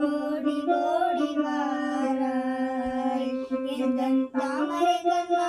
ஓடி ஓடி வாராய். எந்தன் தாமரை கண்ணா